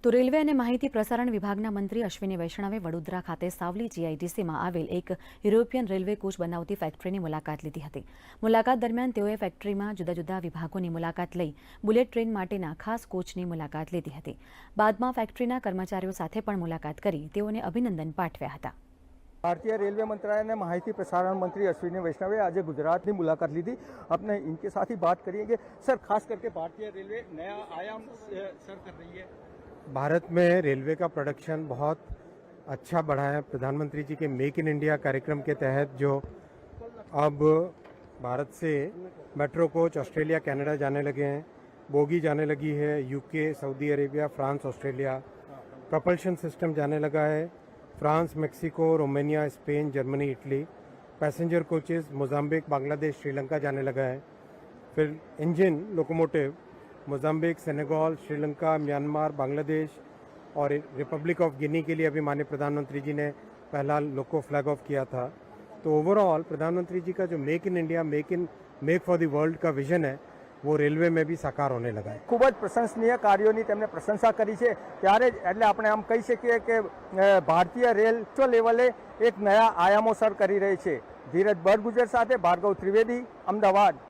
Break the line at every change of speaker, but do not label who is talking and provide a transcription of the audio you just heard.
તો રેલવે અને માહિતી પ્રસારણ વિભાગના મંત્રી અશ્વિની વૈષ્ણવે વડોદરા ખાતે સાવલી જીઆઈડીસીમાં આવેલ એક યુરોપિયન રેલવે કોચ બનાવતી ફેક્ટરીની મુલાકાત લીધી હતી મુલાકાત દરમિયાન તેઓએ ફેક્ટરીમાં જુદા જુદા વિભાગોની મુલાકાત લઈ બુલેટ ટ્રેન માટેના ખાસ કોચની મુલાકાત લીધી હતી બાદમાં ફેક્ટરીના કર્મચારીઓ સાથે પણ મુલાકાત કરી તેઓને અભિનંદન પાઠવ્યા હતા
भारतीय रेलवे मंत्रालय ने माहिती प्रसारण मंत्री अश्विनी वैष्णवे आज गुजरात की मुलाकात ली थी अपने इनके साथ ही बात करेंगे सर खास करके भारतीय रेलवे नया आयाम अ, सर कर रही है
भारत में रेलवे का प्रोडक्शन बहुत अच्छा बढ़ा है। प्रधानमंत्री जी के मेक इन इंडिया कार्यक्रम के तहत जो अब भारत से मेट्रो कोच ऑस्ट्रेलिया कनाडा जाने लगे हैं। बोगी जाने लगी है UK Saudi Arabia France Australia propulsion system जाने लगा है। France Mexico Romania Spain Germany Italy passenger coaches Mozambique Bangladesh Sri Lanka जाने लगा है। फिर engine locomotive Mozambique Senegal Sri Lanka Myanmar Bangladesh और रिपब्लिक ऑफ गिनी के लिए अभी माननीय प्रधानमंत्री जी ने पहला लोको फ्लैग ऑफ किया था तो ओवरऑल प्रधानमंत्री जी का जो make in India make in make for the world का विजन है वो रेलवे में भी साकार होने लगा है
ખૂબ જ પ્રશંસનીય કાર્યોની તેમણે પ્રશંસા કરી છે ત્યારે જ એટલે આપણે આમ કહી શકીએ કે અ, ભારતીય રેલ ઉચ્ચ લેવલે એક નયા આયામો સર કરી રહી છે ધીરજ બરગુજર સાથે ભાર્ગવ ત્રિવેદી અમદાવાદ